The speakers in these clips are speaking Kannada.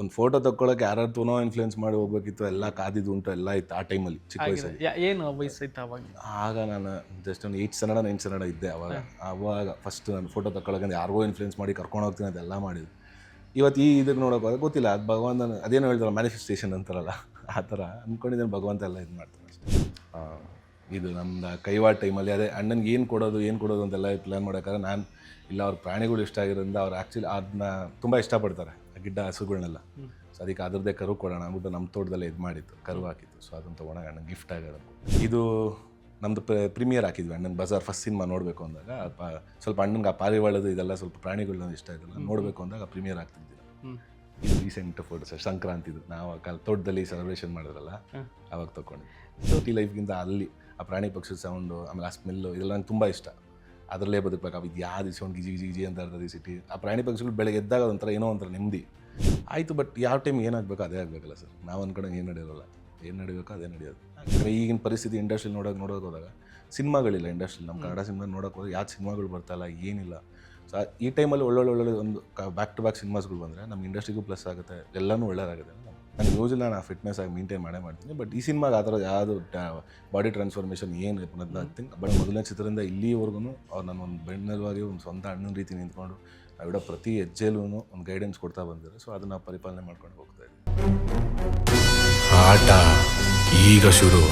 ಒಂದು ಫೋಟೋ ತಕ್ಕೊಳ್ಳೋಕೆ ಯಾರತ್ವನೋ ಇನ್ಫ್ಲುಯೆನ್ಸ್ ಮಾಡಿ ಹೋಗ್ಬೇಕಿತ್ತು ಎಲ್ಲ ಕಾದಿದ್ದು ಉಂಟು ಎಲ್ಲ ಇತ್ತು ಆ ಟೈಮಲ್ಲಿ ಚಿಕ್ಕ ವಯಸ್ಸಲ್ಲಿ. ಏನು ವಯಸ್ಸೈತೆ ಅವಾಗ? ಆಗ ನಾನು ಜಸ್ಟ್ ಒಂದು ಏಯ್ಟ್ ಸನ್ನಡ ನೈನ್ ಸನ್ನಡ ಇದ್ದೆ ಅವಾಗ. ಅವಾಗ ಫಸ್ಟ್ ನಾನು ಫೋಟೋ ತಗೊಳಕ್ಕೆ ಯಾರಿಗೋ ಇನ್ಫ್ಲುಯೆನ್ಸ್ ಮಾಡಿ ಕರ್ಕೊಂಡು ಹೋಗ್ತೀನಿ ಅದೆಲ್ಲ ಮಾಡಿದ್ದು. ಇವತ್ತು ಈ ಇದಕ್ಕೆ ನೋಡೋಕೆ ಹೋದಾಗ ಗೊತ್ತಿಲ್ಲ ಅದು ಭಗವಂತನ ಅದೇನೋ ಹೇಳ್ತಾರಲ್ಲ ಮ್ಯಾನಿಫೆಸ್ಟೇಷನ್ ಅಂತಾರಲ್ಲ ಆ ಥರ ಅಂದ್ಕೊಂಡಿದ್ದೇನೆ ಭಗವಂತ ಎಲ್ಲ ಇದು ಮಾಡ್ತಾನೆ ಅಷ್ಟೇ. ಇದು ನಮ್ದು ಕೈವಾಡ ಟೈಮಲ್ಲಿ ಅದೇ ಅಣ್ಣನಿಗೆ ಏನು ಕೊಡೋದು ಏನು ಕೊಡೋದು ಅಂತೆಲ್ಲ ಪ್ಲ್ಯಾನ್ ಮಾಡೋಕ್ಕಾದ್ರೆ ನಾನು ಇಲ್ಲ ಅವ್ರ ಪ್ರಾಣಿಗಳು ಇಷ್ಟ ಆಗಿರೋದ್ರಿಂದ ಅವ್ರು ಆ್ಯಕ್ಚುಲಿ ಅದನ್ನ ತುಂಬ ಇಷ್ಟಪಡ್ತಾರೆ. ಗಿಡ್ಡ ಹಸುಗಳನ್ನೆಲ್ಲ ಸೊ ಅದಕ್ಕೆ ಅದರದ್ದೇ ಕರು ಕೊಡೋಣ ಅಂದ್ಬಿಟ್ಟು ನಮ್ಮ ತೋಟದಲ್ಲೇ ಇದು ಮಾಡಿತ್ತು ಕರು ಹಾಕಿತ್ತು ಸೊ ಅದನ್ನು ತೊಗೊಂಡಾಗ ಅಣ್ಣ ಗಿಫ್ಟ್ ಆಗೋಣ ಇದು ನಮ್ಮದು ಪ್ರೀಮಿಯರ್ ಹಾಕಿದ್ವಿ. ಅಣ್ಣನ ಬಜಾರ್ ಫಸ್ಟ್ ಸಿನಿಮಾ ನೋಡಬೇಕು ಅಂದಾಗ ಸ್ವಲ್ಪ ಅಣ್ಣನಿಗೆ ಆ ಪಾರಿವಾಳದು ಇದೆಲ್ಲ ಸ್ವಲ್ಪ ಪ್ರಾಣಿಗಳನ್ನ ಇಷ್ಟ ಇದೆಲ್ಲ ನೋಡಬೇಕು ಅಂದಾಗ ಪ್ರೀಮಿಯರ್ ಆಗ್ತಿದ್ದಿಲ್ಲ. ಇದು ರೀಸೆಂಟ್ ಫೋಟೋ ಸರ್ ಸಂಕ್ರಾಂತಿದು ನಾವು ಆ ಕಾಲ ತೋಟದಲ್ಲಿ ಸೆಲೆಬ್ರೇಷನ್ ಮಾಡಿದ್ರಲ್ಲ. ಅವಾಗ ತೊಗೊಂಡು ಸಿಟಿ ಲೈಫ್ಗಿಂತ ಅಲ್ಲಿ ಆ ಪ್ರಾಣಿ ಪಕ್ಷಿ ಸೌಂಡು ಆಮೇಲೆ ಆ ಸ್ಮೆಲ್ಲು ಇದೆಲ್ಲ ನಂಗೆ ತುಂಬ ಇಷ್ಟ. ಅದರಲ್ಲೇ ಬದುಕಬೇಕು. ಅವು ಇದು ಯಾವ್ದು ಸೌಂಡ್ ಗಿಜಿ ಗಿಜಿ ಗಿಜಿ ಅಂತ ಇರ್ತದೆ ಈ ಸಿಟಿ ಆ ಪ್ರಾಣಿ ಪಕ್ಷಿಗಳು ಬೆಳಗ್ಗೆ ಎದ್ದಾಗ ಒಂಥರ ಏನೋ ಒಂಥರ ನೆಮ್ಮದಿ. ಆಯಿತು ಬಟ್ ಯಾವ ಟೈಮ್ ಏನಾಗಬೇಕು ಅದೇ ಆಗಬೇಕಲ್ಲ ಸರ್ ನಾವು ಅಂದ್ಕೊಂಡಂಗೆ ಏನು ನಡೆಯೋಲ್ಲ ಏನು ನಡೆಯಬೇಕು ಅದೇ ನಡೆಯೋದು. ಯಾಕಂದರೆ ಈಗಿನ ಪರಿಸ್ಥಿತಿ ಇಂಡಸ್ಟ್ರಿ ನೋಡೋಕೆ ನೋಡೋಕೆ ಹೋದಾಗ ಸಿನಿಮಾಗಳಿಲ್ಲ ಇಂಡಸ್ಟ್ರಿ ನಮ್ಮ ಕನ್ನಡ ಸಿನಿಮಾ ನೋಡೋಕೆ ಹೋದಾಗ ಯಾವ ಸಿನಿಮಾಗಳು ಬರ್ತಾಯಿಲ್ಲ ಏನಿಲ್ಲ. ಸೊ ಈ ಟೈಮಲ್ಲಿ ಒಳ್ಳೊಳ್ಳೆ ಒಳ್ಳೊಳ್ಳೆ ಒಂದು ಬ್ಯಾಕ್ ಟು ಬ್ಯಾಕ್ ಸಿನಿಮಾಸ್ಗಳು ಬಂದರೆ ನಮ್ಮ ಇಂಡಸ್ಟ್ರಿಗೂ ಪ್ಲಸ್ ಆಗುತ್ತೆ. ಎಲ್ಲನೂ ಒಳ್ಳೇದಾಗುತ್ತೆ. ನಾನು ಇಲ್ಲ ನಾನು ಫಿಟ್ನೆಸ್ ಆಗಿ ಮೇಂಟೈನ್ ಮಾಡೇ ಮಾಡ್ತೀನಿ. ಬಟ್ ಈ ಸಿನಿಮಾಗೆ ಆ ಥರ ಯಾವುದು ಬಾಡಿ ಟ್ರಾನ್ಸ್ಫಾರ್ಮೇಷನ್ ಏನು ನಥಿಂಗ್ ಬಟ್ ಮೊದಲನೇ ಚಿತ್ರದಿಂದ ಇಲ್ಲಿವರೆಗೂ ಅವ್ರು ನಾನು ಒಂದು ಬೆನ್ನೆಲುವಾಗಿ ಒಂದು ಸ್ವಂತ ಅಣ್ಣನ ರೀತಿ ನಿಂತ್ಕೊಂಡು ನಾವಿಡೋ ಪ್ರತಿ ಹೆಜ್ಜೆಲೂ ಒಂದು ಗೈಡೆನ್ಸ್ ಕೊಡ್ತಾ ಬಂದಿದ್ದಾರೆ. ಸೊ ಅದನ್ನು ಪರಿಪಾಲನೆ ಮಾಡ್ಕೊಂಡು ಹೋಗ್ತಾ ಇದ್ದೀವಿ. ಆಟ ಈಗ ಶುರು.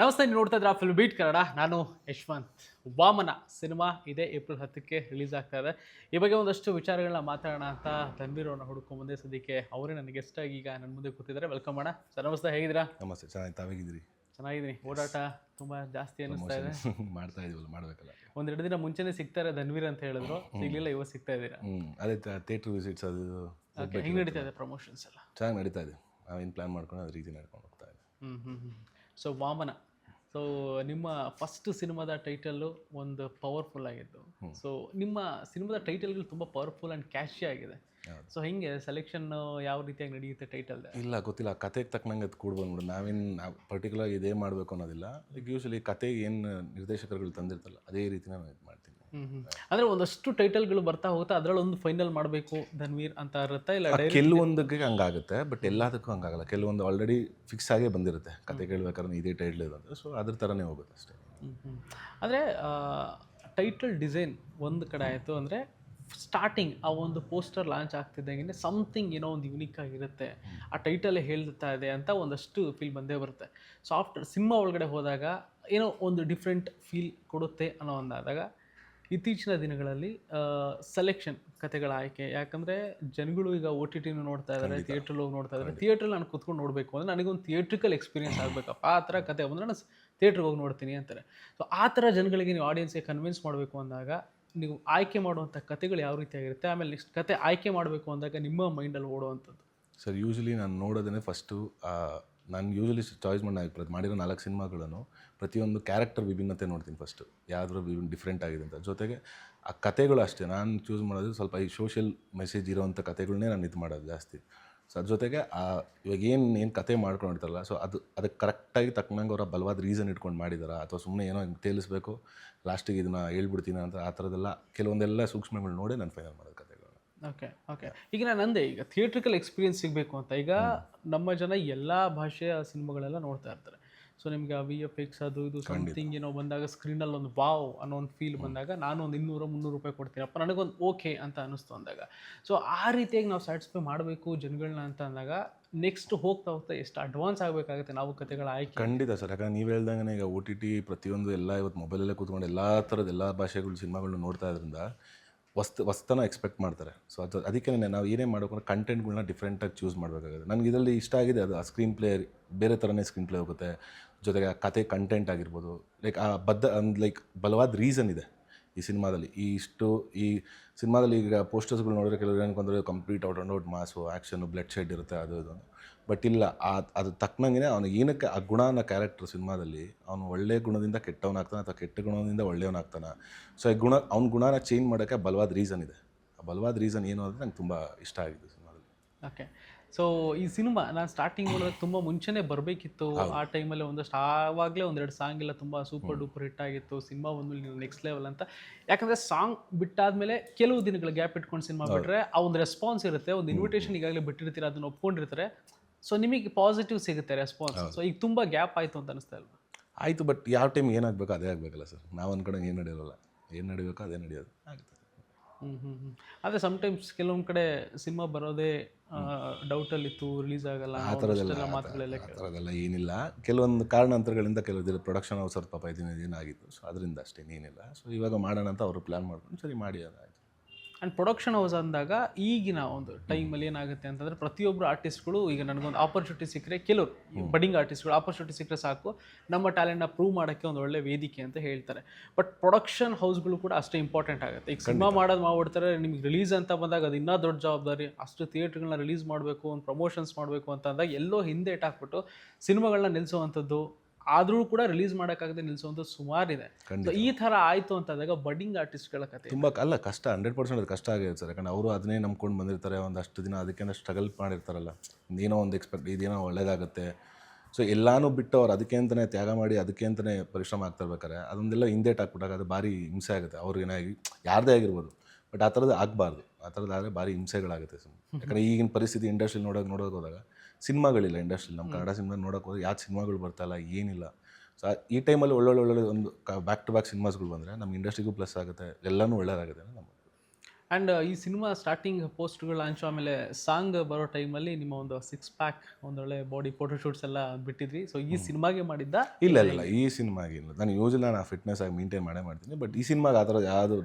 ನಮಸ್ತೆ ನೀವು ನೋಡ್ತಾ ಇದ್ರ ಫಿಲ್ಮ್ ಬೀಟ್ ಕನ್ನಡ ನಾನು ಯಶ್ವಂತ್. ವಾಮನ ಸಿನಿಮಾ ಇದೇ ಏಪ್ರಿಲ್ ಹತ್ತಕ್ಕೆ ರಿಲೀಸ್ ಆಗ್ತಾ ಇದೆ. ಈ ಬಗ್ಗೆ ಒಂದಷ್ಟು ವಿಚಾರಗಳನ್ನ ಮಾತಾಡೋಣ ಅಂತ ತಂಬಿರೋನ ಅವ್ರನ್ನ ಹುಡ್ಕೊಂಬಂದೆ ಸದ್ಯಕ್ಕೆ ಅವರೇ ನನ್ನ ಗೆಸ್ಟ್ ಆಗಿ ಈಗ ನನ್ನ ಮುಂದೆ ಕೂತಿದ್ದಾರೆ. ವೆಲ್ಕಮ್ ಮಾಡ ಸರ್ ನಮಸ್ತೆ. ಹೇಗಿದ್ದೀರಾ? ನಮಸ್ತೆ. ಚೆನ್ನಾಗಿ ತಾವಾಗಿದ್ದೀರಿ ಚೆನ್ನಾಗಿದ್ದೀನಿ. ಓಡಾಟ ತುಂಬ ಜಾಸ್ತಿ ಅನಿಸ್ತಾ ಇದೆ. ಮಾಡ್ತಾ ಇದೀವಲ್ಲ ಮಾಡಬೇಕಲ್ಲ. ಒಂದೆರಡು ದಿನ ಮುಂಚೆನೆ ಸಿಗ್ತಾರೆ ಧನ್ವೀರ್ ಅಂತ ಹೇಳಿದ್ರು. ಸಿಗ್ಲಿಲ್ಲ ಇವತ್ತು ಸಿಗ್ತಾ ಇದ್ದೀರಾ? ಹ್ಞೂ ಅದೇ ಥಿಯೇಟ್ರ್ ವಿಸಿಟ್ಸ್ ಅದು ಹೆಂಗ್ ನಡೀತಾ ಇದೆ ಪ್ರಮೋಷನ್ಸ್ ಎಲ್ಲ? ಚೆನ್ನಾಗಿ ನಡೀತಾ ಇದೆ. ನಾವೇನು ಪ್ಲಾನ್ ಮಾಡ್ಕೊಂಡು ಅದ್ರ ರೀತಿ ನಡ್ಕೊಂಡು ಹೋಗ್ತಾ ಇದೆ ಹ್ಮ್ ಹ್ಮ್ ಹ್ಞೂ ಸೊ ವಾಮನ. ಸೊ ನಿಮ್ಮ ಫಸ್ಟ್ ಸಿನಿಮಾದ ಟೈಟಲ್ಲು ಒಂದು ಪವರ್ಫುಲ್ ಆಗಿತ್ತು ಸೊ ನಿಮ್ಮ ಸಿನಿಮಾದ ಟೈಟಲ್ಗಳು ತುಂಬ ಪವರ್ಫುಲ್ ಆ್ಯಂಡ್ ಕ್ಯಾಶಿ ಆಗಿದೆ. ಸೊ ಹೆಂಗೆ ಸೆಲೆಕ್ಷನ್ ಯಾವ ರೀತಿಯಾಗಿ ನಡೆಯುತ್ತೆ ಟೈಟಲ್ ಇಲ್ಲ ಗೊತ್ತಿಲ್ಲ. ಕತೆಗೆ ತಕ್ಕನಂಗೆ ಅದು ಕೂಡ ಬಂದ್ಬಿಡು ನಾವೇನು ನಾವು ಪರ್ಟಿಕ್ಯುಲರ್ ಇದೇ ಮಾಡಬೇಕು ಅನ್ನೋದಿಲ್ಲ. ಲೈಕ್ ಯೂಶಲಿ ಕತೆಗೆ ಏನು ನಿರ್ದೇಶಕರುಗಳು ತಂದಿರ್ತಲ್ಲ ಅದೇ ರೀತಿ ನಾನು ಇದು ಮಾಡ್ತೀನಿ ಅಂದ್ರೆ ಒಂದಷ್ಟು ಟೈಟಲ್ಗಳು ಬರ್ತಾ ಹೋಗುತ್ತೆ ಅದರಲ್ಲೊಂದು ಒಂದು ಫೈನಲ್ ಮಾಡಬೇಕು ಧನ್ವೀರ್ ಅಂತ ಇರುತ್ತಾ ಇಲ್ಲ ಕೆಲವೊಂದಕ್ಕೆ ಹಂಗಾಗುತ್ತೆ ಬಟ್ ಎಲ್ಲದಕ್ಕೂ ಹಂಗಾಗಲ್ಲ. ಕೆಲವೊಂದು ಆಲ್ರೆಡಿ ಫಿಕ್ಸ್ ಆಗೇ ಬಂದಿರುತ್ತೆ. ಕತೆ ಕೇಳಬೇಕಾದ್ರೆ ಇದೇ ಟೈಟ್ಲ್ ಇದೆ ಅಂತ ಸೊ ಅದ್ರ ಥರನೇ ಹೋಗುತ್ತೆ ಅಷ್ಟೇ. ಅಂದರೆ ಟೈಟಲ್ ಡಿಸೈನ್ ಒಂದು ಕಡೆ ಆಯಿತು ಅಂದರೆ ಸ್ಟಾರ್ಟಿಂಗ್ ಆ ಒಂದು ಪೋಸ್ಟರ್ ಲಾಂಚ್ ಆಗ್ತಿದ್ದಂಗೆ ಸಮಥಿಂಗ್ ಏನೋ ಒಂದು ಯುನಿಕ್ ಆಗಿರುತ್ತೆ. ಆ ಟೈಟಲೇ ಹೇಳ್ತಾ ಇದೆ ಅಂತ ಒಂದಷ್ಟು ಫೀಲ್ ಬಂದೇ ಬರುತ್ತೆ. ಸಾಫ್ಟ್ ಆಫ್ಟರ್ ಸಿನಿಮಾ ಒಳಗಡೆ ಹೋದಾಗ ಏನೋ ಒಂದು ಡಿಫ್ರೆಂಟ್ ಫೀಲ್ ಕೊಡುತ್ತೆ ಅನ್ನೋ ಒಂದಾದಾಗ ಇತ್ತೀಚಿನ ದಿನಗಳಲ್ಲಿ ಸೆಲೆಕ್ಷನ್ ಕತೆಗಳ ಆಯ್ಕೆ. ಯಾಕಂದರೆ ಜನಗಳು ಈಗ ಓ ಟಿ ಟಿನೂ ನೋಡ್ತಾ ಇದ್ದಾರೆ ಥಿಯೇಟ್ರಲ್ಲಿ ಹೋಗಿ ನೋಡ್ತಾ ಇದ್ದಾರೆ ಥಿಯೇಟ್ರಲ್ಲಿ ನಾನು ಕುತ್ಕೊಂಡು ನೋಡಬೇಕು ಅಂದರೆ ನನಗೊಂದು ಥಿಯೇಟ್ರಿಕಲ್ ಎಕ್ಸ್ಪೀರಿಯನ್ಸ್ ಆಗಬೇಕಪ್ಪ. ಆ ಥರ ಕತೆ ಬಂದರೆ ನಾನು ಥಿಯೇಟ್ರಿಗೆ ಹೋಗಿ ನೋಡ್ತೀನಿ ಅಂತಾರೆ. ಸೊ ಆ ಥರ ಜನಗಳಿಗೆ ನೀವು ಆಡಿಯನ್ಸ್ಗೆ ಕನ್ವಿನ್ಸ್ ಮಾಡಬೇಕು ಅಂದಾಗ ನೀವು ಆಯ್ಕೆ ಮಾಡುವಂಥ ಕತೆಗಳು ಯಾವ ರೀತಿಯಾಗಿರುತ್ತೆ ಆಮೇಲೆ ನೆಕ್ಸ್ಟ್ ಕತೆ ಆಯ್ಕೆ ಮಾಡಬೇಕು ಅಂದಾಗ ನಿಮ್ಮ ಮೈಂಡಲ್ಲಿ ಓಡುವಂಥದ್ದು. ಸರ್ ಯೂಶಲಿ ನಾನು ನೋಡೋದೇ ಫಸ್ಟು ನಾನು ಯೂಶಲಿ ಚಾಯ್ಸ್ ಮಾಡಿ ಪ್ರತಿ, ಮಾಡಿರೋ ನಾಲ್ಕು ಸಿನಿಮಾಗಳನ್ನು ಪ್ರತಿಯೊಂದು ಕ್ಯಾರೆಕ್ಟರ್ ವಿಭಿನ್ನತೆ ನೋಡ್ತೀನಿ ಫಸ್ಟು ಯಾವ್ದಾದ್ರು ವಿಭಿನ್ನ ಡಿಫ್ರೆಂಟ್ ಆಗಿದೆ ಅಂತ. ಜೊತೆಗೆ ಆ ಕತೆಗಳು ಅಷ್ಟೇ. ನಾನು ಚೂಸ್ ಮಾಡೋದು ಸ್ವಲ್ಪ ಈ ಸೋಷಿಯಲ್ ಮೆಸೇಜ್ ಇರೋವಂಥ ಕತೆಗಳನ್ನೇ ನಾನು ಇದು ಮಾಡೋದು ಜಾಸ್ತಿ. ಸೊ ಅದ್ರ ಜೊತೆಗೆ ಆ ಇವಾಗ ಏನು ಏನು ಕತೆ ಮಾಡ್ಕೊಂಡಿರ್ತಾರಲ್ಲ ಸೊ ಅದು ಅದಕ್ಕೆ ಕರೆಕ್ಟಾಗಿ ತಕ್ಕನಂಗೆ ಅವರ ಬಲವಾದ ರೀಸನ್ ಇಟ್ಕೊಂಡು ಮಾಡಿದಾರ? ಅಥವಾ ಸುಮ್ಮನೆ ಏನೋ ತೇಲಿಸ್ಬೇಕು ಲಾಸ್ಟಿಗೆ ಇದನ್ನ ಹೇಳ್ಬಿಡ್ತೀನಿ ಅಂತ ಆ ಥರದ್ದೆಲ್ಲ ಕೆಲವೊಂದೆಲ್ಲ ಸೂಕ್ಷ್ಮಗಳು ನೋಡಿ ನಾನು ಫೈನಲ್ ಮಾಡೋದು. ಓಕೆ ಓಕೆ ಈಗ ನಾನು ಅಂದೆ ಈಗ ಥಿಯೇಟ್ರಿಕಲ್ ಎಕ್ಸ್ಪೀರಿಯನ್ಸ್ ಸಿಗಬೇಕು ಅಂತ. ಈಗ ನಮ್ಮ ಜನ ಎಲ್ಲ ಭಾಷೆಯ ಸಿನಿಮಾಗಳೆಲ್ಲ ನೋಡ್ತಾ ಇರ್ತಾರೆ. ಸೊ ನಿಮಗೆ ವಿ ಎಫ್ ಎಕ್ಸ್ ಅದು ಇದು ಸಮಥಿಂಗ್ ಏನೋ ಬಂದಾಗ ಸ್ಕ್ರೀನಲ್ಲಿ ಒಂದು ವಾವ್ ಅನ್ನೋ ಒಂದು ಫೀಲ್ ಬಂದಾಗ ನಾನು ಒಂದು ಇನ್ನೂರು ಮುನ್ನೂರು ರೂಪಾಯಿ ಕೊಡ್ತೀನಪ್ಪ ನನಗೊಂದು ಓಕೆ ಅಂತ ಅನ್ನಿಸ್ತು ಅಂದಾಗ. ಸೊ ಆ ರೀತಿಯಾಗಿ ನಾವು ಸ್ಯಾಟಿಸ್ಫೈ ಮಾಡಬೇಕು ಜನಗಳನ್ನ ಅಂತ ಅಂದಾಗ ನೆಕ್ಸ್ಟ್ ಹೋಗ್ತಾ ಹೋಗ್ತಾ ಎಷ್ಟು ಅಡ್ವಾನ್ಸ್ ಆಗಬೇಕಾಗುತ್ತೆ ನಾವು ಕಥೆಗಳ ಆಯ್ಕೆ. ಖಂಡಿತ ಸರ್. ಯಾಕಂದ್ರೆ ನೀವು ಹೇಳ್ದಂಗೆ ಈಗ ಓ ಟಿ ಟಿ ಪ್ರತಿಯೊಂದು ಎಲ್ಲ ಇವತ್ತು ಮೊಬೈಲಲ್ಲೇ ಕೂತ್ಕೊಂಡು ಎಲ್ಲ ಥರದ ಎಲ್ಲ ಭಾಷೆಗಳು ಸಿನಿಮಾಗಳನ್ನ ನೋಡ್ತಾ ಇದ್ರಿಂದ ವಸ್ತು, ವಸ್ತನ ಎಕ್ಸ್ಪೆಕ್ಟ್ ಮಾಡ್ತಾರೆ. ಸೊ ಅದು ಅದಕ್ಕೆ ನಾವು ಏನೇ ಮಾಡಬೇಕು ಕಂಟೆಂಟ್ಗಳನ್ನ ಡಿಫ್ರೆಂಟಾಗಿ ಚೂಸ್ ಮಾಡಬೇಕಾಗುತ್ತೆ. ನನಗೆ ಇದರಲ್ಲಿ ಇಷ್ಟ ಆಗಿದೆ ಅದು ಆ ಸ್ಕ್ರೀನ್ ಪ್ಲೇ ಬೇರೆ ಥರನೇ ಸ್ಕ್ರೀನ್ ಪ್ಲೇ ಹೋಗುತ್ತೆ. ಜೊತೆಗೆ ಆ ಕತೆ ಕಂಟೆಂಟ್ ಆಗಿರ್ಬೋದು. ಲೈಕ್ ಆ ಬದ್ಧ ಒಂದು ಲೈಕ್ ಬಲವಾದ ರೀಸನ್ ಇದೆ ಈ ಸಿನಿಮಾದಲ್ಲಿ. ಈ ಇಷ್ಟು, ಈ ಸಿನಿಮಾದಲ್ಲಿ ಈಗ ಪೋಸ್ಟರ್ಸ್ಗಳು ನೋಡಿದ್ರೆ ಕೆಲವರು ಏನಂದ್ರೆ complete out and out mass action blood shed ಇರುತ್ತೆ, ಅದು, ಇದು ಬಟ್ ಇಲ್ಲ ಆ ಅದು ತಕ್ಕನಂಗೆ ಅವ್ನು ಏನಕ್ಕೆ ಆ ಗುಣ ಅನ್ನೋ ಕ್ಯಾರೆಕ್ಟರ್ ಸಿನಿಮಾದಲ್ಲಿ ಅವನು ಒಳ್ಳೆ ಗುಣದಿಂದ ಕೆಟ್ಟವನಾಗ್ತಾನೆ ಅಥವಾ ಕೆಟ್ಟ ಗುಣದಿಂದ ಒಳ್ಳೆಯವನಾಗ್ತಾನೆ ಸೊ ಈ ಗುಣ ಅವ್ನ ಗುಣನ ಚೇಂಜ್ ಮಾಡೋಕ್ಕೆ ಬಲವಾದ ರೀಸನ್ ಇದೆ. ಆ ಬಲವಾದ ರೀಸನ್ ಏನು ಅಂದರೆ ನಂಗೆ ತುಂಬ ಇಷ್ಟ ಆಗಿದೆ ಸಿನಿಮಾದಲ್ಲಿ. ಓಕೆ ಸೊ ಈ ಸಿನಿಮಾ ನಾನು ಸ್ಟಾರ್ಟಿಂಗ್ ನೋಡಿದಾಗ ತುಂಬ ಮುಂಚೆನೇ ಬರಬೇಕಿತ್ತು. ಆ ಟೈಮಲ್ಲಿ ಒಂದಷ್ಟು ಆವಾಗಲೇ ಒಂದೆರಡು ಸಾಂಗ್ ಎಲ್ಲ ತುಂಬ ಸೂಪರ್ ಡೂಪರ್ ಹಿಟ್ ಆಗಿತ್ತು. ಸಿನಿಮಾ ಬಂದ್ಮೇಲೆ ನೆಕ್ಸ್ಟ್ ಲೆವೆಲ್ ಅಂತ. ಯಾಕಂದರೆ ಸಾಂಗ್ ಬಿಟ್ಟಾದ್ಮೇಲೆ ಕೆಲವು ದಿನಗಳ ಗ್ಯಾಪ್ ಇಟ್ಕೊಂಡು ಸಿನಿಮಾ ಬಿಟ್ಟರೆ ಆ ಒಂದು ರೆಸ್ಪಾನ್ಸ್ ಇರುತ್ತೆ. ಒಂದು ಇನ್ವಿಟೇಷನ್ ಈಗಾಗಲೇ ಬಿಟ್ಟಿರ್ತೀರ ಅದನ್ನು ಒಪ್ಕೊಂಡಿರ್ತಾರೆ. ಸೊ ನಿಮಗೆ ಪಾಸಿಟಿವ್ ಸಿಗುತ್ತೆ ರೆಸ್ಪಾನ್ಸ್ ಸೊ ಈಗ ತುಂಬ ಗ್ಯಾಪ್ ಆಯಿತು ಅಂತ ಅನಿಸ್ತಾ ಇಲ್ವಾ? ಆಯಿತು ಬಟ್ ಯಾವ ಟೈಮ್ ಏನಾಗಬೇಕು ಅದೇ ಆಗಬೇಕಲ್ಲ ಸರ್ ನಾವು ಅಂದ್ಕೊಂಡಂಗೆ ಏನು ನಡೆಯೋಲ್ಲ. ಏನು ನಡಿಬೇಕೋ ಅದೇ ನಡೆಯೋದು. ಆಗುತ್ತೆ. ಹ್ಞೂ ಹ್ಞೂ ಹ್ಞೂ ಆದರೆ ಸಮಟೈಮ್ಸ್ ಕೆಲವೊಂದು ಕಡೆ ಸಿನಿಮಾ ಬರೋದೇ ಡೌಟಲ್ಲಿತ್ತು ರಿಲೀಸ್ ಆಗಲ್ಲ ಆ ಥರದ್ದೆಲ್ಲ ಮಾತುಗಳೆಲ್ಲ ಆ ಥರದ್ದೆಲ್ಲ ಏನಿಲ್ಲ. ಕೆಲವೊಂದು ಕಾರಣಾಂತರಗಳಿಂದ ಕೆಲವು ಪ್ರೊಡಕ್ಷನ್ ಅವ್ರು ಸ್ವಲ್ಪ ಪಾಪ ದಿನ ಏನಾಗಿತ್ತು. ಸೊ ಅದರಿಂದ ಅಷ್ಟೇ ಏನಿಲ್ಲ. ಸೊ ಇವಾಗ ಮಾಡೋಣ ಅಂತ ಅವರು ಪ್ಲ್ಯಾನ್ ಮಾಡ್ಕೊಂಡು ಸರಿ ಮಾಡಿ ಅದಾಯ್ತು. ಆ್ಯಂಡ್ ಪ್ರೊಡಕ್ಷನ್ ಹೌಸ್ ಅಂದಾಗ ಈಗಿನ ಒಂದು ಟೈಮಲ್ಲಿ ಏನಾಗುತ್ತೆ ಅಂತಂದರೆ ಪ್ರತಿಯೊಬ್ಬರು ಆರ್ಟಿಸ್ಟ್ಗಳು ಈಗ ನನಗೊಂದು ಆಪರ್ಚುನಿಟಿ ಸಿಕ್ಕರೆ ಕೆಲವರು ಬಡಿಂಗ್ ಆರ್ಟಿಸ್ಟ್ಗಳು ಆಪರ್ಚುನಿಟಿ ಸಿಕ್ಕರೆ ಸಾಕು. ನಮ್ಮ ಟ್ಯಾಲೆಂಟ್ನ ಪ್ರೂವ್ ಮಾಡೋಕ್ಕೆ ಒಂದು ಒಳ್ಳೆ ವೇದಿಕೆ ಅಂತ ಹೇಳ್ತಾರೆ. ಬಟ್ ಪ್ರೊಡಕ್ಷನ್ ಹೌಸ್ಗಳು ಕೂಡ ಅಷ್ಟೇ ಇಂಪಾರ್ಟೆಂಟ್ ಆಗುತ್ತೆ. ಈಗ ಸಿನಿಮಾ ಮಾಡೋದು ಮಾಡ್ಬಿಡ್ತಾರೆ ನಿಮಗೆ ರಿಲೀಸ್ ಅಂತ ಬಂದಾಗ ಅದು ಇನ್ನೂ ದೊಡ್ಡ ಜವಾಬ್ದಾರಿ. ಅಷ್ಟು ಥಿಯೇಟ್ರ್ಗಳನ್ನ ರಿಲೀಸ್ ಮಾಡಬೇಕು ಒಂದು ಪ್ರಮೋಷನ್ಸ್ ಮಾಡಬೇಕು ಅಂತ ಅಂದಾಗ ಎಲ್ಲೋ ಹಿಂದೆ ಇಟ್ಟಾಕ್ಬಿಟ್ಟು ಸಿನಿಮಾಗಳನ್ನ ನಿಲ್ಲಿಸುವಂಥದ್ದು ಆದರೂ ಕೂಡ ರಿಲೀಸ್ ಮಾಡೋಕ್ಕಾಗದೆ ನಿಲ್ಲಿಸುವಂಥ ಸುಮಾರಿದೆ. ಈ ಥರ ಆಯಿತು ಅಂತಂದಾಗ ಬಡ್ಡಿಂಗ್ ಆರ್ಟಿಸ್ಟ್ಗಳ ಕತೆ ತುಂಬ ಅಲ್ಲ ಕಷ್ಟ ಹಂಡ್ರೆಡ್ ಪರ್ಸೆಂಟ್ ಅದು ಕಷ್ಟ ಆಗಿರುತ್ತೆ ಸರ್. ಯಾಕಂದ್ರೆ ಅವರು ಅದನ್ನೇ ನಂಬ್ಕೊಂಡು ಬಂದಿರ್ತಾರೆ ಒಂದಷ್ಟು ದಿನ ಅದಕ್ಕೆ ಸ್ಟ್ರಗಲ್ ಮಾಡಿರ್ತಾರಲ್ಲ. ಏನೋ ಒಂದು ಎಕ್ಸ್ಪೆಕ್ಟ್ ಇದೇನೋ ಒಳ್ಳೇದಾಗುತ್ತೆ. ಸೊ ಎಲ್ಲಾನು ಬಿಟ್ಟು ಅವ್ರು ಅದಕ್ಕೆ ಅಂತಲೇ ತ್ಯಾಗ ಮಾಡಿ ಅದಕ್ಕೆ ಅಂತಲೇ ಪರಿಶ್ರಮ ಆಗ್ತಾ ಇರ್ಬೇಕಾರೆ ಅದೊಂದೆಲ್ಲ ಹಿಂದೇಟ್ ಹಾಕ್ಬಿಟ್ಟಾಗ ಅದು ಭಾರಿ ಹಿಂಸೆ ಆಗುತ್ತೆ. ಅವ್ರಿಗೇನಾಗಿ ಯಾರದೇ ಆಗಿರ್ಬೋದು. ಬಟ್ ಆ ಥರದ್ದು ಆಗಬಾರ್ದು. ಆ ಥರದ್ದಾದರೆ ಭಾರಿ ಹಿಂಸೆಗಳಾಗುತ್ತೆ ಸುಮ್ಮನೆ ಯಾಕಂದರೆ ಈಗಿನ ಪರಿಸ್ಥಿತಿ ಇಂಡಸ್ಟ್ರಿ ನೋಡೋಕೆ ನೋಡೋಕೆ ಹೋದಾಗ ಸಿನಿಮಾಗಳಿಲ್ಲ ಇಂಡಸ್ಟ್ರಿಲಿ. ನಮ್ಮ ಕನ್ನಡ ಸಿನಿಮಾ ನೋಡೋಕೆ ಹೋದ್ರೆ ಯಾವ ಸಿನಿಮಾಗಳು ಬರ್ತಾಯಿಲ್ಲ ಏನಿಲ್ಲ. ಸೊ ಈ ಟೈಮಲ್ಲಿ ಒಳ್ಳೊಳ್ಳೆ ಒಳ್ಳೊಳ್ಳೆ ಒಂದು ಬ್ಯಾಕ್ ಟು ಬ್ಯಾಕ್ ಸಿನಿಮಾಸ್ಗಳು ಬಂದರೆ ನಮ್ಮ ಇಂಡಸ್ಟ್ರಿಗೂ ಪ್ಲಸ್ ಆಗುತ್ತೆ. ಎಲ್ಲನೂ ಒಳ್ಳೇದಾಗುತ್ತೆ ನಮ್ಮ ಆ್ಯಂಡ್ ಈ ಸಿನಿಮಾ ಸ್ಟಾರ್ಟಿಂಗ್ ಪೋಸ್ಟ್ಗಳು ಲಾಂಚ್ ಆಮೇಲೆ ಸಾಂಗ್ ಬರೋ ಟೈಮಲ್ಲಿ ನಿಮ್ಮ ಒಂದು ಸಿಕ್ಸ್ ಪ್ಯಾಕ್ ಒಂದೊಳ್ಳೆ ಬಾಡಿ ಫೋಟೋ ಶೂಟ್ಸ್ ಎಲ್ಲ ಬಿಟ್ಟಿದ್ರಿ. ಸೊ ಈ ಸಿನಿಮಾಗೆ ಮಾಡಿದ್ದ ಇಲ್ಲ ಇಲ್ಲ ಇಲ್ಲ ಈ ಸಿನಿಮಾಗೆ ಇಲ್ಲ. ನಾನು ಯೂಶಲಿ ನಾನು ಫಿಟ್ನೆಸ್ ಆಗಿ ಮೇಂಟೈನ್ ಮಾಡೇ ಮಾಡ್ತೀನಿ. ಬಟ್ ಈ ಸಿನಿಮಾಗೆ ಆ ಥರ ಯಾವುದು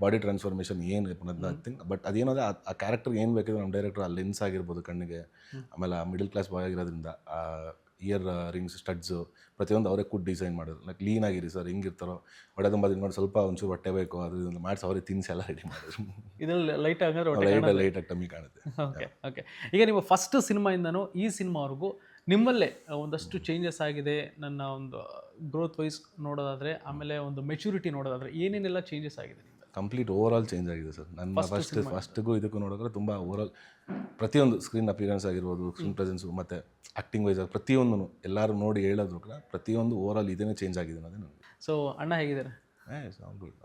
ಬಾಡಿ ಟ್ರಾನ್ಸ್ಫಾರ್ಮೇಷನ್ ಏನು ನಥಿಂಗ್ ಬಟ್ ಅದೇನಾದ್ರೆ ಆ- ಆ ಕ್ಯಾರೆಕ್ಟರ್ ಏನು ಬೇಕಿದ್ರೆ ನಮ್ಮ ಡೈರೆಕ್ಟರ್ ಆ ಲೆನ್ಸ್ ಆಗಿರ್ಬೋದು ಕಣ್ಣಿಗೆ. ಆಮೇಲೆ ಆ ಮಿಡಲ್ ಕ್ಲಾಸ್ ಬಾಯ್ ಆಗಿರೋದ್ರಿಂದ ಆ ಇಯರ್ ರಿಂಗ್ಸ್ ಸ್ಟಡ್ಸು ಪ್ರತಿಯೊಂದು ಅವರೇ ಕೂಟ್ ಡಿಸೈನ್ ಮಾಡೋದು ಲೈಕ್ ಕ್ಲೀನ್ ಆಗಿರಿ ಸರ್ ಹೆಂಗಿರ್ತಾರೋ. ಹೊಡೆ ತುಂಬ ತಿನ್ಕೊಂಡು ಸ್ವಲ್ಪ ಒಂಚೂರು ಹೊಟ್ಟೆ ಬೇಕು ಅದು ಮಾಡಿ ಮಾಡಿಸಿ ಅವ್ರಿಗೆ ತಿನ್ಸಿ ಎಲ್ಲ ರೆಡಿ ಮಾಡಿದ್ರು. ಇದರಲ್ಲಿ ಲೈಟ್ ಆಗಿರೋ ಲೈಟ್ ಆಗಿ ಕಮ್ಮಿ ಕಾಣುತ್ತೆ. ಓಕೆ ಓಕೆ ಈಗ ನೀವು ಫಸ್ಟ್ ಸಿನಿಮಾಯಿಂದನೂ ಈ ಸಿನಿಮಾವರೆಗೂ ನಿಮ್ಮಲ್ಲೇ ಒಂದಷ್ಟು ಚೇಂಜಸ್ ಆಗಿದೆ. ನನ್ನ ಒಂದು ಗ್ರೋತ್ ವೈಸ್ ನೋಡೋದಾದರೆ ಆಮೇಲೆ ಒಂದು ಮೆಚುರಿಟಿ ನೋಡೋದಾದರೆ ಏನೇನೆಲ್ಲ ಚೇಂಜಸ್ ಆಗಿದೆ? ಕಂಪ್ಲೀಟ್ ಓವರ್ ಆಲ್ ಚೇಂಜ್ ಆಗಿದೆ ಸರ್. ನನ್ನ ಫಸ್ಟ್ ಫಸ್ಟ್ಗೂ ಇದಕ್ಕೂ ನೋಡಿದ್ರೆ ತುಂಬ ಓವರ್ ಆಲ್ ಪ್ರತಿಯೊಂದು ಸ್ಕ್ರೀನ್ ಅಪಿಯರೆನ್ಸ್ ಆಗಿರ್ಬೋದು ಸ್ಕ್ರೀನ್ ಪ್ರೆಸೆನ್ಸು ಮತ್ತು ಆ್ಯಕ್ಟಿಂಗ್ ವೈಸ್ ಪ್ರತಿಯೊಂದು ಎಲ್ಲರೂ ನೋಡಿ ಹೇಳೋದ್ರು ಕೂಡ ಪ್ರತಿಯೊಂದು ಓವರ್ ಆಲ್ ಇದೇನೇ ಚೇಂಜ್ ಆಗಿದೆ ಅನ್ನೋದೇ ನನಗೆ ಸೊ ಅಣ್ಣ ಹೇಗಿದ್ದಾರೆ?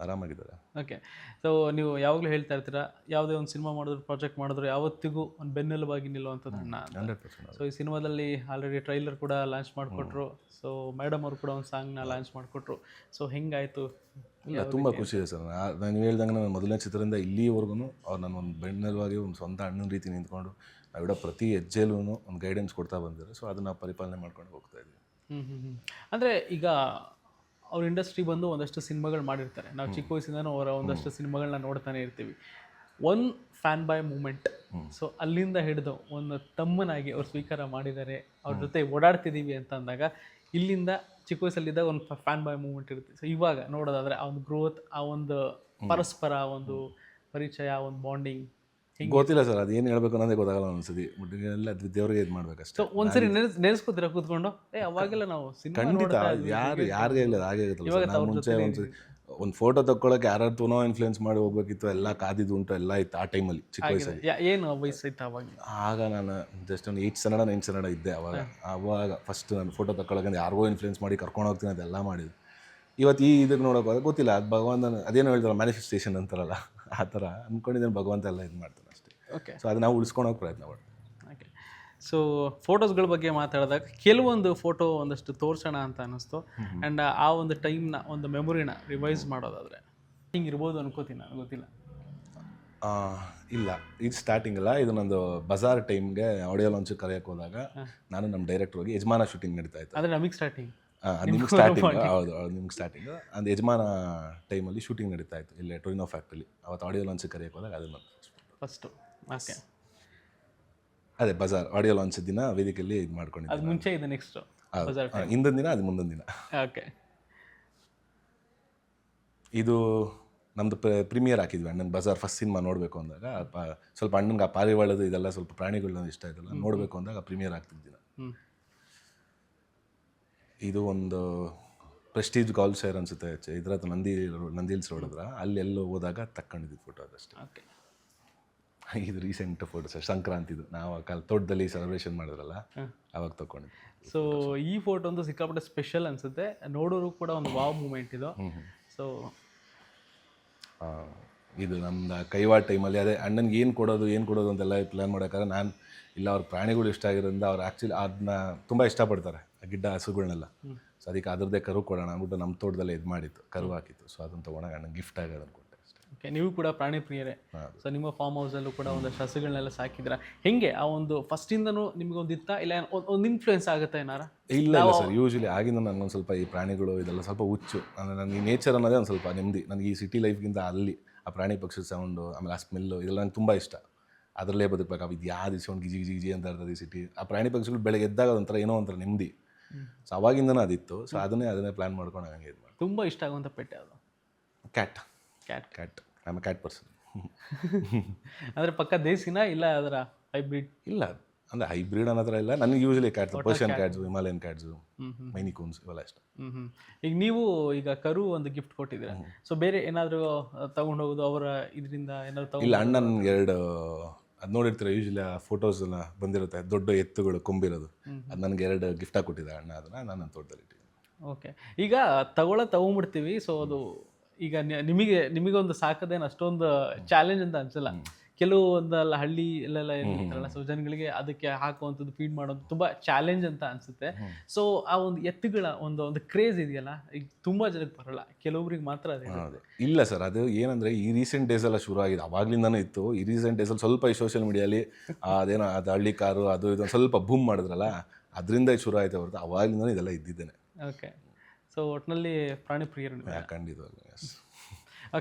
ಆರಾಮಾಗಿದ್ದಾರೆ. ಓಕೆ ಸೊ ನೀವು ಯಾವಾಗಲೂ ಹೇಳ್ತಾ ಇರ್ತೀರಾ ಯಾವುದೇ ಒಂದು ಸಿನಿಮಾ ಮಾಡಿದ್ರು ಪ್ರಾಜೆಕ್ಟ್ ಮಾಡಿದ್ರು ಯಾವತ್ತಿಗೂ ಒಂದು ಬೆನ್ನೆಲುಬಾಗಿ ನಿಲ್ಲುವಂಥದ್ದು. ಹಂಡ್ರೆಡ್ ಪರ್ಸೆಂಟ್ ಸೊ ಈ ಸಿನಿಮಾದಲ್ಲಿ ಆಲ್ರೆಡಿ ಟ್ರೈಲರ್ ಕೂಡ ಲಾಂಚ್ ಮಾಡಿಕೊಟ್ರು. ಸೊ ಮೇಡಮ್ ಅವರು ಕೂಡ ಒಂದು ಸಾಂಗ್ನ ಲಾಂಚ್ ಮಾಡಿಕೊಟ್ರು. ಸೊ ಹೆಂಗಾಯಿತು? ಇಲ್ಲ ತುಂಬ ಖುಷಿ ಇದೆ ಸರ್. ನಾನು ಹೇಳ್ದಂಗೆ ನಾನು ಮೊದಲನೇ ಚಿತ್ರದಿಂದ ಇಲ್ಲಿವರೆಗೂ ಅವ್ರು ನನ್ನ ಒಂದು ಬೆನ್ನೆಲುವಾಗಿ ಒಂದು ಸ್ವಂತ ಅಣ್ಣನ ರೀತಿ ನಿಂತ್ಕೊಂಡು ನಾವಿಡೋ ಪ್ರತಿ ಹೆಜ್ಜೆಲೂ ಒಂದು ಗೈಡೆನ್ಸ್ ಕೊಡ್ತಾ ಬಂದಿದ್ದಾರೆ. ಸೊ ಅದನ್ನು ಪರಿಪಾಲನೆ ಮಾಡ್ಕೊಂಡು ಹೋಗ್ತಾ ಇದ್ದೀವಿ ಹ್ಞೂ ಹ್ಞೂ ಹ್ಞೂ ಅಂದರೆ ಈಗ ಅವ್ರ ಇಂಡಸ್ಟ್ರಿ ಬಂದು ಒಂದಷ್ಟು ಸಿನಿಮಾಗಳು ಮಾಡಿರ್ತಾರೆ. ನಾವು ಚಿಕ್ಕ ವಯಸ್ಸಿಂದನೂ ಅವರ ಒಂದಷ್ಟು ಸಿನಿಮಾಗಳನ್ನ ನೋಡ್ತಾನೆ ಇರ್ತೀವಿ. One fan boy moment. So ಅಲ್ಲಿಂದ ಹಿಡಿದು ಒಂದು ತಮ್ಮನಾಗಿ ಅವ್ರು ಸ್ವೀಕಾರ ಮಾಡಿದ್ದಾರೆ ಅವ್ರ ಜೊತೆ ಓಡಾಡ್ತಿದ್ದೀವಿ ಅಂತ ಅಂದಾಗ ಇಲ್ಲಿಂದ ಚಿಕ್ಕ ವಯಸ್ಸಲ್ಲಿದ್ದಾಗ ಒಂದು ಫ್ಯಾನ್ ಬಾಯ್ ಮೂಮೆಂಟ್ ಇರುತ್ತೆ. ಸೊ ಇವಾಗ ನೋಡೋದಾದರೆ ಆ ಒಂದು ಗ್ರೋತ್ ಆ ಒಂದು ಪರಸ್ಪರ ಒಂದು ಪರಿಚಯ ಒಂದು ಬಾಂಡಿಂಗ್ ಗೊತ್ತಿಲ್ಲ ಸರ್ ಅದೇನು ಹೇಳ್ಬೇಕು ಅನ್ನೋದೇ ಗೊತ್ತಾಗಲ್ಲ ಒಂದ್ಸತಿ. ಎಲ್ಲ ಅದು ದೇವ್ರಿಗೆ ಇದು ಮಾಡ್ಬೇಕಷ್ಟೇ. ಅಷ್ಟೇ ಒಂದ್ಸರಿ ನೆನೆಸ್ ನೆನೆಸ್ಕೋತೀರಾ ಕೂತ್ಕೊಂಡು? ಏ ಅವಾಗೆಲ್ಲ ನಾವು ಖಂಡಿತ ಯಾರು ಯಾರಿಗೆ ಇಲ್ಲ ಹಾಗೆ ಆಗುತ್ತಲ್ಲ ನಾವು ಮುಂಚೆ ಒಂದು ಒಂದು ಫೋಟೋ ತಕ್ಕೊಳ್ಳೋಕೆ ಯಾರ್ಯಾರು ಇನ್ಫ್ಲುಯೆನ್ಸ್ ಮಾಡಿ ಹೋಗ್ಬೇಕಿತ್ತು ಎಲ್ಲ ಕಾದಿದ್ದು ಉಂಟು ಎಲ್ಲ ಇತ್ತು ಆ ಟೈಮಲ್ಲಿ ಚಿಕ್ಕ ವಯಸ್ಸಲ್ಲಿ. ಏನು ವಯಸ್ಸೈತೆ ಅವಾಗ? ಆಗ ನಾನು ಜಸ್ಟ್ ಒಂದು ಏಟ್ ಸನ್ನಡ ನೈನ್ ಸನ್ನಡ ಇದ್ದೆ ಅವಾಗ. ಅವಾಗ ಫಸ್ಟ್ ನಾನು ಫೋಟೋ ತಗೊಳಕ್ಕೆ ಯಾರಿಗೋ ಇನ್ಫ್ಲುಯೆನ್ಸ್ ಮಾಡಿ ಕರ್ಕೊಂಡು ಹೋಗ್ತೀನಿ ಅದೆಲ್ಲ ಮಾಡಿದ್ದು. ಇವತ್ತು ಈ ಇದಕ್ಕೆ ನೋಡೋಕೆ ಗೊತ್ತಿಲ್ಲ ಅದು ಭಗವಂತನ ಅದೇನೋ ಹೇಳ್ತಾರಲ್ಲ ಮ್ಯಾನಿಫೆಸ್ಟೇಷನ್ ಅಂತಾರಲ್ಲ ಆ ಥರ ಅಂದ್ಕೊಂಡಿದ್ದೇನೆ ಭಗವಂತ ಎಲ್ಲ ಇದು ಅಷ್ಟೇ ಓಕೆ ಸೊ ಅದು ನಾವು ಉಳಿಸ್ಕೊಳೋಕೆ ಪ್ರಯತ್ನ ಮಾಡ್ತೀವಿ ಓಕೆ ಸೊ ಫೋಟೋಸ್ಗಳ ಬಗ್ಗೆ ಮಾತಾಡಿದಾಗ ಕೆಲವೊಂದು ಫೋಟೋ ಒಂದಷ್ಟು ತೋರಿಸೋಣ ಅಂತ ಅನ್ನಿಸ್ತು. ಆ್ಯಂಡ್ ಆ ಒಂದು ಟೈಮ್ನ ಒಂದು ಮೆಮೊರಿನ ರಿವೈಸ್ ಮಾಡೋದಾದರೆ ಹಿಂಗೆ ಇರ್ಬೋದು ಅನ್ಕೋತೀನಿ ನಾನು ಗೊತ್ತಿಲ್ಲ. ಇಲ್ಲ. ಇದು ಸ್ಟಾರ್ಟಿಂಗ್ ಅಲ್ಲ. ಇದು ನಂದು ಬಜಾರ್ ಟೈಮ್ಗೆ ಆಡಿಯೋ ಲಾಂಚ್ ಕರೆಯಕ್ಕೆ ಹೋದಾಗ ನಾನು ನಮ್ಮ ಡೈರೆಕ್ಟರ್ ಹೋಗಿ ಯಜಮಾನ ಶೂಟಿಂಗ್ ನಡೀತಾ ಇತ್ತು. ಅಂದರೆ ನಮಗೆ ಸ್ಟಾರ್ಟಿಂಗ್ ನಿಮ್ಗೆ ಸ್ಟಾರ್ಟಿಂಗ್ ಹೌದು ನಿಮ್ಗೆ ಸ್ಟಾರ್ಟಿಂಗ್ ಅದು ಯಜಮಾನ ಟೈಮಲ್ಲಿ ಶೂಟಿಂಗ್ ನಡೀತಾ ಇತ್ತು ಇಲ್ಲೇ ಟೊರಿನೋ ಫ್ಯಾಕ್ಟ್ರಿಲಿ ಅವತ್ತು ಆಡಿಯೋ ಲಾಂಚ್ ಕರೆಯಕ್ಕೆ ಹೋದಾಗ ಅದನ್ನು. ಫಸ್ಟು ಓಕೆ ಅದೇ ಬಜಾರ್ ಆಡಿಯೋ ಲಾಂಚ್ ದಿನ ವೇದಿಕೆಯಲ್ಲಿ ಇದು ಮಾಡ್ಕೊಂಡು ಅದು ಮುಂಚೆ ಇದೆ ನೆಕ್ಸ್ಟ್ ಬಜಾರ್ ಆ, ಹಿಂದಿನ ದಿನ ಅದು ಮುಂದಿನ ದಿನ. ಓಕೆ ಇದು ನಮ್ಮದು ಪ್ರೀಮಿಯರ್ ಹಾಕಿದ್ವಿ ಅಣ್ಣನ ಬಜಾರ್ ಫಸ್ಟ್ ಸಿನಿಮಾ ನೋಡಬೇಕು ಅಂದಾಗ ಆ ಪ- ಸ್ವಲ್ಪ ಅಣ್ಣಂಗೆ ಆ ಪಾರಿವಾಳದ ಇದೆಲ್ಲ ಸ್ವಲ್ಪ ಪ್ರಾಣಿಗಳನ್ನ ಇಷ್ಟ ಇದೆಲ್ಲ ನೋಡಬೇಕು ಅಂದಾಗ ಪ್ರೀಮಿಯರ್ ಆಗ್ತಿದ್ದಿನ ಹ್ಞೂ ಇದು ಒಂದು ಪ್ರೆಸ್ಟೀಜ್ ಗಾಲ್ ಶೇರ್ ಅನ್ಸುತ್ತೆ ಇದ್ರ ನಂದಿ ನಂದಿ ಹಿಲ್ಸ್ ರೋಡ್ ಹತ್ರ. ಅಲ್ಲಿ ಎಲ್ಲೋ ಹೋದಾಗ ತಕ್ಕೊಂಡಿದ್ದು ಫೋಟೋ ಅದಷ್ಟೇ. ಓಕೆ ಇದು ರೀಸೆಂಟ್ ಫೋಟೋ ಸರ್ ಸಂಕ್ರಾಂತಿದು ನಾವು ಆ ಕಾಲ ತೋಟದಲ್ಲಿ ಸೆಲೆಬ್ರೇಷನ್ ಮಾಡಿದ್ರಲ್ಲ ಅವಾಗ ತಗೊಂಡಿದ್ವಿ ಸೊ ಈ ಫೋಟೋ ಒಂದು ಸಿಕ್ಕಾಪಟ್ಟೆ ಸ್ಪೆಷಲ್ ಅನ್ಸುತ್ತೆ. ನೋಡೋರು ಕೂಡ ಒಂದು ವಾವ್ ಮೂಮೆಂಟ್ ಇದು. ಸೊ ಇದು ನಮ್ದು ಕೈವಾಡ ಟೈಮಲ್ಲಿ ಅದೇ ಅಣ್ಣನಿಗೆ ಏನು ಕೊಡೋದು ಏನು ಕೊಡೋದು ಅಂತೆಲ್ಲ ಪ್ಲ್ಯಾನ್ ಮಾಡೋಕ್ಕಾದ್ರೆ ನಾನು ಇಲ್ಲ ಅವ್ರ ಪ್ರಾಣಿಗಳು ಇಷ್ಟ ಆಗಿರೋದ್ರಿಂದ ಅವ್ರು ಆ್ಯಕ್ಚುಲಿ ಅದನ್ನ ತುಂಬ ಇಷ್ಟಪಡ್ತಾರೆ ಆ ಗಿಡ್ಡ ಹಸುಗಳನ್ನೆಲ್ಲ ಸೊ ಅದಕ್ಕೆ ಅದರದ್ದೇ ಕರು ಕೊಡೋಣ ಅಂದ್ಬಿಟ್ಟು ನಮ್ಮ ತೋಟದಲ್ಲೇ ಇದು ಮಾಡಿತ್ತು ಕರು ಹಾಕಿತ್ತು ಸೊ ಅದನ್ನು ತೊಗೊಂಡಾಗ ಅಣ್ಣಂಗೆ ಗಿಫ್ಟ್ ಆಗೋದು ಓಕೆ ನೀವು ಕೂಡ ಪ್ರಾಣಿ ಪ್ರಿಯರೇ. ಸೊ ನಿಮ್ಮ ಫಾರ್ಮ್ ಹೌಸಲ್ಲೂ ಕೂಡ ಒಂದಷ್ಟು ಹಸುಗಳನ್ನೆಲ್ಲ ಸಾಕಿದ್ರ ಹೆಂಗೆ ಆ ಒಂದು ಫಸ್ಟಿಂದನೂ ನಿಮ್ಗೊಂದು ಇತ್ತ ಇಲ್ಲ ಒಂದ್- ಒಂದು ಇನ್ಫ್ಲೂಯೆನ್ಸ್ ಆಗುತ್ತೆ ಏನಾರ? ಇಲ್ಲ ಇಲ್ಲ ಸರ್ ಯೂಶಲಿ ಆಗಿಂದ ನನಗೊಂದು ಸ್ವಲ್ಪ ಈ ಪ್ರಾಣಿಗಳು ಇದೆಲ್ಲ ಸ್ವಲ್ಪ ಹುಚ್ಚು. ಅಂದರೆ ನನಗೆ ನೇಚರ್ ಅನ್ನೋದೇ ಒಂದು ಸ್ವಲ್ಪ ನೆಮ್ಮದಿ. ನನಗೆ ಈ ಸಿಟಿ ಲೈಫ್ಗಿಂತ ಅಲ್ಲಿ ಆ ಪ್ರಾಣಿ ಪಕ್ಷಿ ಸೌಂಡು ಆಮೇಲೆ ಆ ಸ್ಮೆಲ್ಲು ಇದೆಲ್ಲ ನಂಗೆ ತುಂಬ ಇಷ್ಟ. ಅದರಲ್ಲೇ ಬದುಕಬೇಕು. ಇದು ಯಾವ್ದು ಸೌಂಡ್ ಗಿಜಿ ಗಿಜಿ ಗಿಜಿ ಅಂತ ಇರ್ತದೆ ಈ ಸಿಟಿ ಆ ಪ್ರಾಣಿ ಪಕ್ಷಿಗಳು ಬೆಳಗ್ಗೆ ಎದ್ದಾಗ ಒಂಥರ ಏನೋ ಒಂಥರ ನೆಮ್ಮದಿ. ಸೊ ಅವಾಗಿಂದನೂ ಅದಿತ್ತು. ಸೊ ಅದನ್ನೇ ಅದನ್ನೇ ಪ್ಲ್ಯಾನ್ ಮಾಡ್ಕೊಂಡು ಹಂಗೆ ಇದು ಮಾಡಿ ತುಂಬ ಇಷ್ಟ ಆಗುವಂಥ ಪೆಟ್ಟೆ ಅದು ಕ್ಯಾಟ್ ಕ್ಯಾಟ್ ಕ್ಯಾಟ್ ನಮ್ಮ ಕ್ಯಾಟ್ ಪರ್ಸನ್ ಅಂದರೆ ಪಕ್ಕ ದೇಸಿನ ಇಲ್ಲ ಅದರ ಹೈಬ್ರಿಡ್ ಇಲ್ಲ. ಅಂದರೆ ಹೈಬ್ರಿಡ್ ಅನ್ನೋದ್ರ ಇಲ್ಲ. ನನಗೆ usually cats Persian cats Himalayan cats Maine Coons ಇವೆಲ್ಲ ಇಷ್ಟ. ಈಗ ನೀವು ಈಗ ಕರು ಒಂದು ಗಿಫ್ಟ್ ಕೊಟ್ಟಿದ್ದೀರ. ಸೊ ಬೇರೆ ಏನಾದರೂ ತಗೊಂಡು ಹೋಗೋದು ಅವರ ಇದರಿಂದ ಏನಾದರೂ ತಗೊಂಡು ಇಲ್ಲ ಅಣ್ಣನ ಎರಡು ಅದು ನೋಡಿರ್ತೀರ ಯೂಶಲಿ ಆ ಫೋಟೋಸ್ ಎಲ್ಲ ಬಂದಿರುತ್ತೆ. ದೊಡ್ಡ ಎತ್ತುಗಳು ಕೊಂಬಿರೋದು. ಅದು ನನಗೆ ಎರಡು ಗಿಫ್ಟಾಗಿ ಕೊಟ್ಟಿದ್ದೆ ಅಣ್ಣ ಅದನ್ನ ನಾನು ತೋಟದಲ್ಲಿ ಓಕೆ ಈಗ ತಗೊಳ್ಳೋ ತಗೊಂಬಿಡ್ತೀವಿ. ಸೊ ಅದು ಈಗ ನಿಮಗೆ ನಿಮಗೆ ನಿಮಗೊಂದು ಸಾಕದೇನು ಅಷ್ಟೊಂದು ಚಾಲೆಂಜ್ ಅಂತ ಅನ್ಸಲ್ಲ. ಕೆಲವು ಒಂದಲ್ಲ ಹಳ್ಳಿ ಅಲ್ಲೆಲ್ಲ ಇರ್ತಾರಲ್ಲ ಸೊ ಜನಗಳಿಗೆ ಅದಕ್ಕೆ ಹಾಕುವಂಥದ್ದು ಫೀಡ್ ಮಾಡೋದು ತುಂಬ ಚಾಲೆಂಜ್ ಅಂತ ಅನ್ಸುತ್ತೆ. ಸೊ ಆ ಒಂದು ಎತ್ತುಗಳ ಒಂದು ಒಂದು ಕ್ರೇಜ್ ಇದೆಯಲ್ಲ ಈಗ ತುಂಬ ಜನಕ್ಕೆ ಬರಲ್ಲ. ಕೆಲವೊಬ್ರಿಗೆ ಮಾತ್ರ ಅದೇ ಇಲ್ಲ ಸರ್ ಅದು ಏನಂದರೆ ಈ ರೀಸೆಂಟ್ ಡೇಸ್ ಎಲ್ಲ ಶುರು ಆಗಿದೆ. ಅವಾಗ್ಲಿಂದನೇ ಇತ್ತು. ಈ ರೀಸೆಂಟ್ ಡೇಸಲ್ಲಿ ಸ್ವಲ್ಪ ಈ ಸೋಷಿಯಲ್ ಮೀಡಿಯಲ್ಲಿ ಅದೇನೋ ಅದು ಹಳ್ಳಿ ಕಾರು ಅದು ಇದು ಸ್ವಲ್ಪ ಬೂಮ್ ಮಾಡಿದ್ರಲ್ಲ ಅದರಿಂದ ಶುರು ಆಯಿತು ಹೊರತು. ಅವಾಗ್ಲಿಂದನೂ ಇದೆಲ್ಲ ಇದ್ದಿದ್ದೇನೆ. ಓಕೆ ಸೊ ಒಟ್ಟಿನಲ್ಲಿ ಪ್ರಾಣಿ ಪ್ರಿಯರು ಖಂಡಿತವಾಗ್ಲೂ ಎಸ್